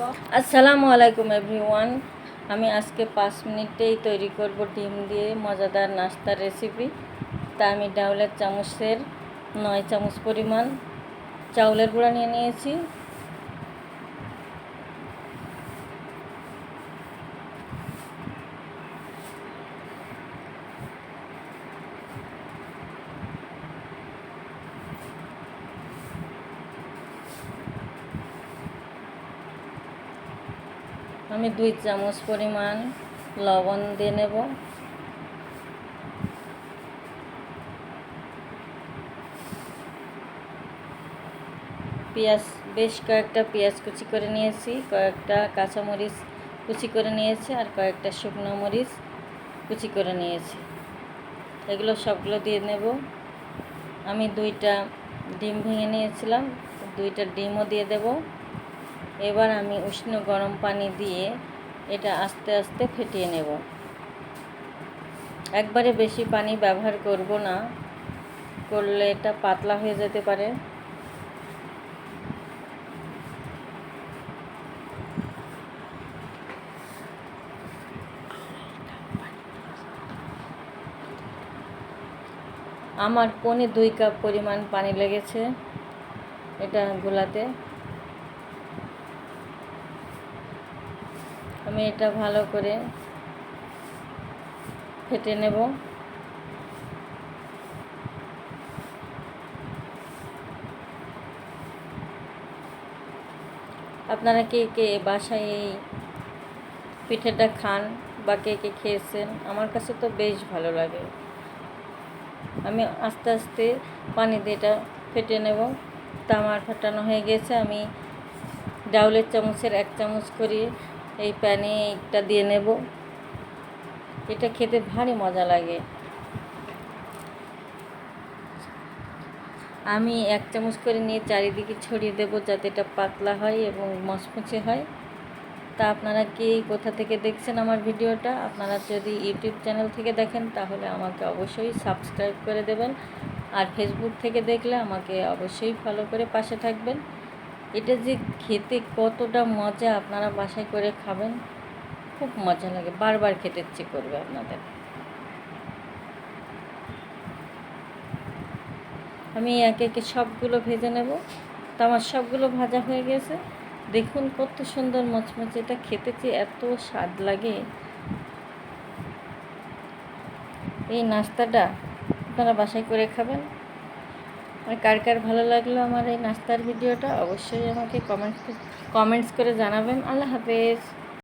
আসসালামু আলাইকুম এভরিওয়ান। আমি আজকে পাঁচ মিনিটেই তৈরি করব ডিম দিয়ে মজাদার নাস্তার রেসিপি তা আমি ডাউলের চামচের নয় চামচ পরিমাণ চাউলের গুঁড়া নিয়ে নিয়েছি। আমি দুই চামচ পরিমাণ লবণ দিয়ে নেব। পেঁয়াজ, বেশ কয়েকটা পেঁয়াজ কুচি করে নিয়েছি, কয়েকটা কাঁচামরিচ কুচি করে নিয়েছি আর কয়েকটা শুকনো মরিচ কুচি করে নিয়েছি। এগুলো সবগুলো দিয়ে নেব। আমি দুইটা ডিম ভেঙে নিয়েছিলাম, দুইটা ডিমও দিয়ে দেব। এবার আমি উষ্ণ গরম পানি দিয়ে এটা আস্তে আস্তে ফেটিয়ে নেব। একবারে বেশি পানি ব্যবহার করব না, করলে এটা পাতলা হয়ে যেতে পারে। আমার পনে দুই কাপ পরিমাণ পানি লেগেছে এটা গোলাতে। আমি এটা ভালো করে ফেটে নেব। আপনারা কে কে বাসায় এই পিঠেটা খান বা কে কে খেয়েছেন, আমার কাছে তো বেশ ভালো লাগে। আমি আস্তে আস্তে পানি দিয়ে এটা ফেটে নেব। তামার ফাটানো হয়ে গেছে, আমি ডাউলের চামচের এক চামচ করে এই প্যানে এটা দিয়ে নেব। এটা খেতে ভারী মজা লাগে। আমি এক চামচ করে নিয়ে চারিদিকে ছড়িয়ে দেব যাতে এটা পাতলা হয় এবং মচমচে হয়। তা আপনারা কি কোথা থেকে দেখছেন আমার ভিডিওটা, আপনারা যদি ইউটিউব চ্যানেল থেকে দেখেন তাহলে আমাকে অবশ্যই সাবস্ক্রাইব করে দেবেন। আর ফেসবুক থেকে দেখলে আমাকে অবশ্যই ফলো করে পাশে থাকবেন। এটা যে খেতে কতটা মজা আপনারা বাসায় করে খাবেন, খুব মজা লাগে। বারবার খেতে ইচ্ছে করবে আপনাদের। আমি একে একে সবগুলো ভেজে নেব। তো আমার সবগুলো ভাজা হয়ে গেছে। দেখুন কত সুন্দর মচমচে এটা খেতে যে এত স্বাদ লাগে। এই নাস্তাটা আপনারা বাসায় করে খাবেন। আর কার কার ভালো লাগল আমার এই নাস্তার ভিডিওটা অবশ্যই আমাকে কমেন্টস কমেন্টস করে জানাবেন। আল্লাহ হাফেজ।